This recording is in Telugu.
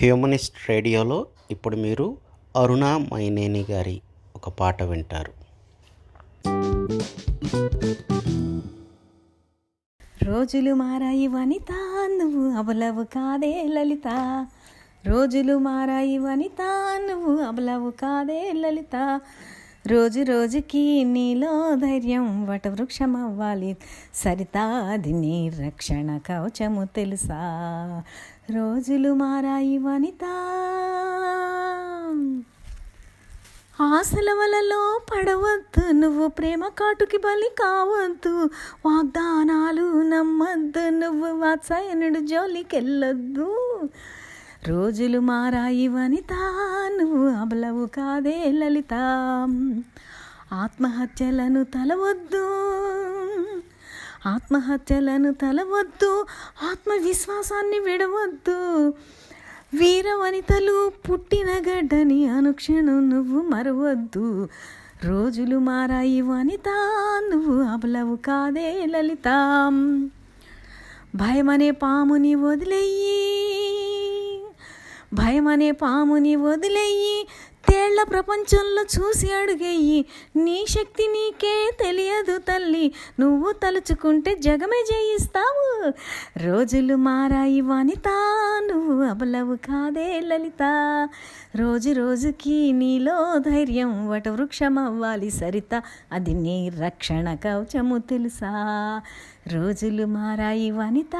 హ్యూమనిస్ట్ రేడియోలో ఇప్పుడు మీరు అరుణ మైనేని గారి ఒక పాట వింటారు. రోజులు మారాయి వనిత నువ్వు అబలవు కాదే లలిత. రోజులు మారాయి వనిత నువ్వు అబలవు కాదే లలిత. రోజు రోజుకి నీలో ధైర్యం వటవృక్షం అవ్వాలి సరితా నీ రక్షణ కవచము తెలుసా? రోజులు మారాయి వనిత. ఆశల వలలో పడవద్దు నువ్వు ప్రేమ కాటుకి బలి కావద్దు. వాగ్దానాలు నమ్మద్దు నువ్వు వాత్సాయనుడు జోలికెళ్ళొద్దు. రోజులు మారాయి వనిత నువ్వు అబలవు కాదే లలిత. ఆత్మహత్యలను తలవద్దు. ఆత్మహత్యలను తలవద్దు. ఆత్మవిశ్వాసాన్ని విడవద్దు. వీర వనితలు పుట్టిన గడ్డని అనుక్షణం నువ్వు మరవద్దు. రోజులు మారాయి వనిత నువ్వు అబలవు కాదే లలిత. భయమనే పాముని వదిలేయి. భయమనే పాముని వదిలేయి తేళ్ళ ప్రపంచంలో చూసి అడుగేయి. నీ శక్తి నీకే తెలియదు తల్లి నువ్వు తలుచుకుంటే జగమే జయిస్తావు. రోజులు మారాయి వనిత నువ్వు అబలవు కాదే లలిత. రోజు రోజుకి నీలో ధైర్యం వట వృక్షమవ్వాలి సరిత. అది నీ రక్షణ కవచము తెలుసా? రోజులు మారాయి వనిత